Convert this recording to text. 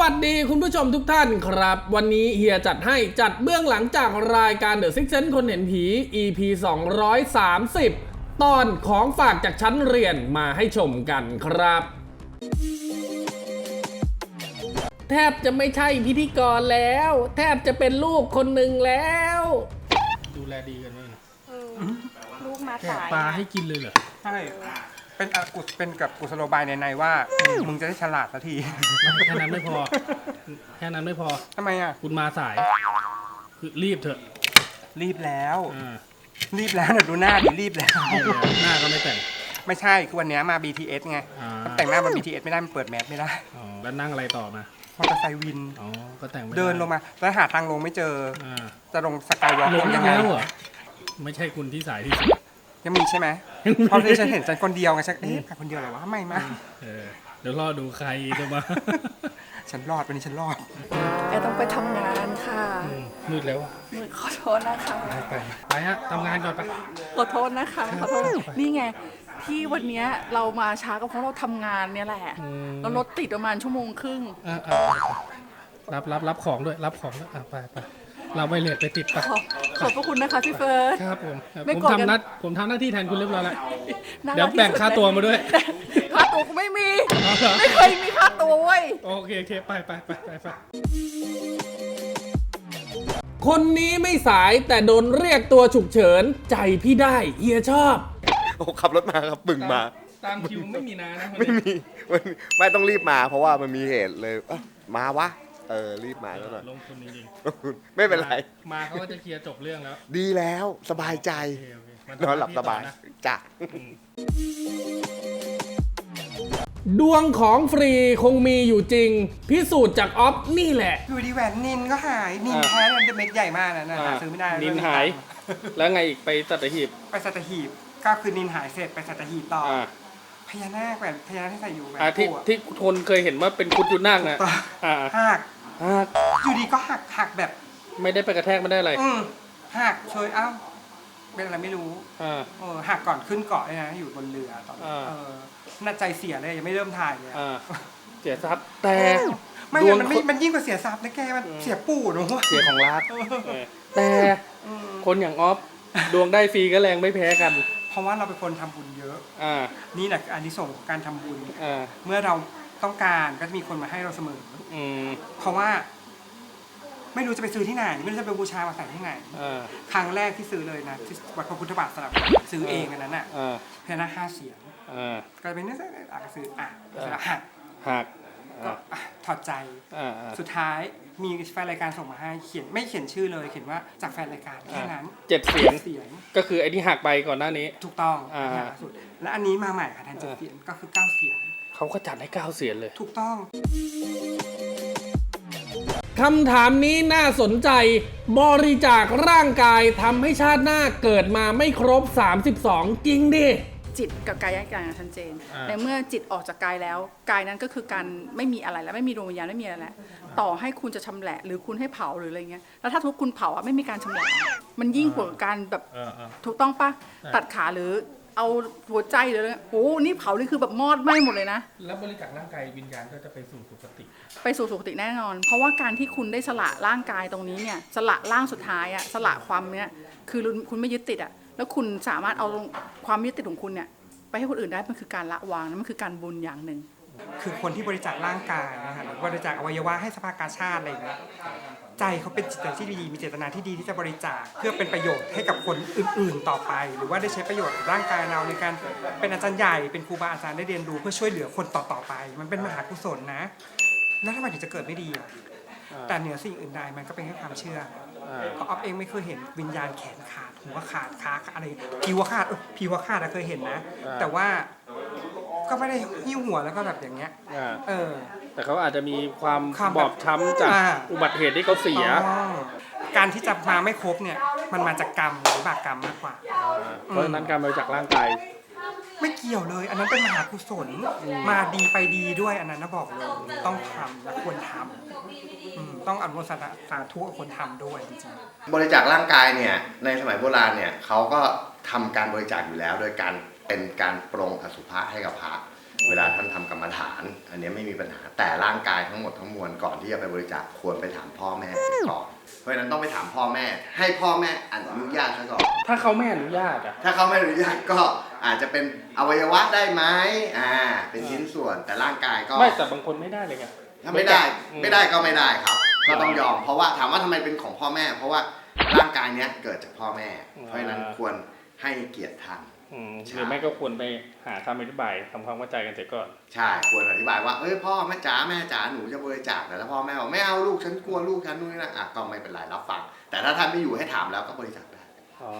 วัสดีคุณผู้ชมทุกท่านครับ วันนี้เฮียจัดให้จัดเบื้องหลังจากรายการ The Six Sense คนเห็นผี EP 230 ตอนของฝากจากชั้นเรียนมาให้ชมกันครับ แทบจะไม่ใช่พิธีกรแล้ว แทบจะเป็นลูกคนหนึ่งแล้ว ดูแลดีกันเลยนะเออลูกมาแกะสายปลาอะให้กินเลยเหรอ ใช่ เป็นอากุศเป็นกับกุศโลบายในในๆว่า มึงจะได้ฉลาดสักทีแค่นั้นไม่พอ แค่นั้นไม่พอ ทำไมอะ คุณมาสาย คือรีบเถอะรีบแล้ว อ่ารีบแล้วเนี่ยดูหน้าดิรีบแล้วรีบแล้วหน้าก็ไม่แต่งไม่ใช่คือวันเนี้ยมา BTS ไง อ่าแต่งหน้าบน BTS ไม่ได้มันเปิดแมสไม่ได้อ๋อแล้วนั่งอะไรต่อมามอเตอร์ไซค์วิน อ๋อก็แต่งไม่ไเดินลงมาแล้วหาทางลงไม่เจอ อ่าจะลงสกายวอล์กลงยัยังงไง แล้วเหรอไม่ใช่คุณที่สายที่สุด ยังมีใช่ไหมเพราะที่ฉันเห็นฉันคนเดียวไงฉันเอ๊ะใครคนเดียวเหรอวะไม่มาเออเดี๋ยวรอดูใครจะมา ฉันรอดวันนี้ฉันรอดแอร์ต้องไปทำงานค่ะอืมมืดแล้วอะมือขอโทษนะคะไปไปไปฮะทำงานก่อนไปขอโทษนะคะขอโทษนี่ไงที่วันเนี้ยเรามาช้าก็เพราะเราทำงานเนี่ยแหละอืมแล้วรถติดประมาณชั่วโมงครึ่งอะอะรับรับรับของด้วยรับของด้วยอะไปไป เราไปเลทไปติดไปขอบขอบพระคุณนะคะพี่เฟิร์ส ครับผมครับไม่ผมโกรธกัน ทำหนัดผมทำหน้าที่แทนคุณเรียบร้อยแล้ว น่รักเดี๋ยวแบ่งที่สุค่าตัวมาด้วย ค่าตัวกูไม่มี เอาเหรอ ไม่เคยมีค่าตัวเว้ย โอเคโอเคไปไปไปไปไป คนนี้ไม่สายแต่โดนเรียกตัวฉุกเฉิน ใจพี่ได้เฮียชอบ โอ้ขับรถมาครับปึ่งมา ตามคิวไม่มีนานะวันไม่นี้มีมันไม่ต้องรีบมาเพราะว่ามันมีเหตุเลยเอ้ามาวะ เออรีบมาแล้วหน่อยลงทุนจริงไม่ๆเป็นไรมาเขาก็จะเคลียร์จบเรื่องแล้วดีแล้วสบายใจโอเคโอเคมันนอนหลับสบายนะจ้ะ ดวงของฟรีคงมีอยู่จริง พิสูจน์จากออฟนี่แหละ อยู่ดีแหวนนินก็หาย นินอ่าแท้เนี่ยมันเม็ดใหญ่มากนะนะหาซื้อไม่ได้นินหาย แล้วไงอีกไปสัตหีบไปสัตหีบก็คือนินหายเสร็จไปสัตหีบต่อออ่าพญานาคแหวนพญานาคที่ใส่อยู่แหวนอ่าที่คู่อะ ที่คนเคยเห็นว่าเป็นคุดยุนนาคนะต่ออ่า หัก ไม่ได้ไปกระแทกไม่ได้อะไรอืมหักเฉยเอ้าเป็นอะไรไม่รู้อ่า เออหักก่อนขึ้นเกาะเลยนะอยู่บนเรือตอนนั้นอ่า เออน่าใจเสียเลยยังไม่เริ่มถ่ายเลยอะ อ่าเสียทรัพย์แต่ ไม่ดวงมันไม่คนมันยิ่งกว่าเสียทรัพย์นะแกมันเสียปู่หนูว่าเสียของรักเออแต่คนอย่างออฟดวงได้ฟรีก็แรงไม่แพ้กัน เพราะว่าเราเป็นคนทำบุญเยอะ อ่า นี่แหละคืออานิสงส์ของการทำบุญ อ่า เมื่อเราต้องการก็จะมีคนมาให้เราเสมอ อืม เพราะว่า ไม่รู้จะไปซื้อที่ไหน ไม่รู้จะไปบูชามาใส่ที่ไหนอ่าครั้งแรกที่ซื้อเลยนะที่วัดพระพุทธบาทสลับซื้อเองอันนั้นน่ะอ่าพญานาคห้าเสียงอ่าก็เป็นเนื้ออะก็ซื้ออะอ่าหักหักก็อ่าอะถอดใจอ่าอ่าสุดท้ายมีแฟนรายการส่งมาให้เขียนไม่เขียนชื่อเลยเขียนว่าจากแฟนรายการแค่นั้นเจ็ดเสียง เสียงก็คือไอ้ที่หักไปก่อนหน้านี้ ถูกต้องอ่า อย่างล่าสุด และอันนี้มาใหม่ค่ะแทนเจ็ดอ่าเสียงก็คือเก้าเสียง เขาก็จัดให้เก้าเสียงเลย ถูกต้อง คำถามนี้น่าสนใจ บริจาคร่างกายทำให้ชาติหน้าเกิดมาไม่ครบ 32 จริงดิ จิตกับกายแยกกันอย่างชัดเจน อ่า ในเมื่อจิตออกจากกายแล้ว กายนั้นก็คือการไม่มีอะไรแล้วไม่มีดวงวิญญาณไม่มีอะไรแล้วต่อให้คุณจะชำแหละหรือคุณให้เผาหรืออะไรเงี้ยแล้วถ้าทุกคุณเผาอะไม่มีการชำแหละ มันยิ่งกว่าการแบบเออเออ ถูกต้องปะใช่ตัดขาหรือ เอาหัวใจหรืออะไรโอ้โหนี่เผานี่คือแบบมอดไหม้หมดเลยนะ แล้วบริจาคร่างกายวิญญาณก็จะไปสู่สุคติ ไปสู่สุคติแน่นอน เพราะว่าการที่คุณได้สละร่างกายตรงนี้เนี่ย สละร่างสุดท้ายอะสละความเนี้ย คือคุณไม่ยึดติดอะแล้วคุณสามารถเอาความยึดติดของคุณเนี่ย ไปให้คนอื่นได้ มันคือการละวางนะมันคือการบุญอย่างหนึ่ง คือคนที่บริจาคร่างกายนะคะหรือ บริจาคอวัยวะให้สภากาชาติอะไรอย่างเงี้ยใจเขาเป็นจิตใจที่ดีมีเจตนาที่ดีที่จะบริจาคเพื่อเป็นประโยชน์ให้กับคนอื่น ๆ ต่อไป หรือว่าได้ใช้ประโยชน์ร่างกายเราในการเป็นอาจารย์ใหญ่เป็นครูบาอาจารย์ได้เรียนรู้เพื่อช่วยเหลือคนต่อๆไป มันเป็นมหากุศลนะ แล้วทำไมถึงจะเกิดไม่ดีอะแต่เหนือสิ่งอื่นใดมันก็เป็นแค่ความเชื่อเพราะออฟเองไม่เคยเห็นวิญญาณแขนขาดหัวขาดขาอะไรผิวขาดผิวขาดอะเคยเห็นนะ แต่ว่า ก็ไม่ได้หิ้วหัวแล้วก็แบบอย่างเงี้ย อ่าเออ แต่เขาอาจจะมีความความบอบช้ำจากอ่า อุบัติเหตุที่เขาเสียอ๋อการที่จะมาไม่ครบเนี่ย มันมาจากกรรมหรือบาปกรรมมากกว่าเพราะฉะนั้นการบริจาคร่างกาย ไม่เกี่ยวเลย อันนั้นเป็นมหากุศลมาดีไปดีด้วยอันนั้นนะบอกเลยต้องทำและควรทำอืมต้องอนุโมทนาสาธุกับคนทำด้วยจริงบริจาคร่างกายเนี่ยในสมัยโบราณเนี่ยเขาก็ทำการบริจาคอยู่แล้ว โดยการ เป็นการปรงอสุภะให้กับพระเวลาท่านทำกรรมฐาน อันเนี้ยไม่มีปัญหาแต่ร่างกายทั้งหมดทั้งมวลก่อนที่จะไปบริจาคควรไปถามพ่อแม่เสียก่อนเพราะฉะนั้นต้องไปถามพ่อแม่ ให้พ่อแม่อนุญาตซะก่อนถ้าเขาไม่อนุญาตอะถ้าเขาไม่อนุญาตก็อาจจะเป็นอวัยวะได้ไหมอ่า เป็นชิ้นส่วนแต่ร่างกายก็ไม่แต่บางคนไม่ได้เลยไงถ้าไม่ได้อืมไม่ได้ก็ไม่ได้ครับ ก็ต้องยอมเพราะว่าถามว่าทำไมเป็นของพ่อแม่ เพราะว่าร่างกายเนี้ยเกิดจากพ่อแม่ เพราะฉะนั้นควร ให้เกียรติท่านอืมใช่หรือไม่ก็ควรไปหาคำอธิบายทำความเข้าใจกันเสียก่อนใช่ควรอธิบายว่าเอ้ยพ่อแม่จ๋าแม่จ๋าหนูจะบริจาคแต่ถ้าพ่อแม่บอกไม่เอาลูกฉันกลัวลูกฉันนู่นนี่นะอะก็ไม่เป็นไรรับฟังแต่ถ้าท่านไม่อยู่ให้ถามแล้วก็บริจาคได้อ๋อ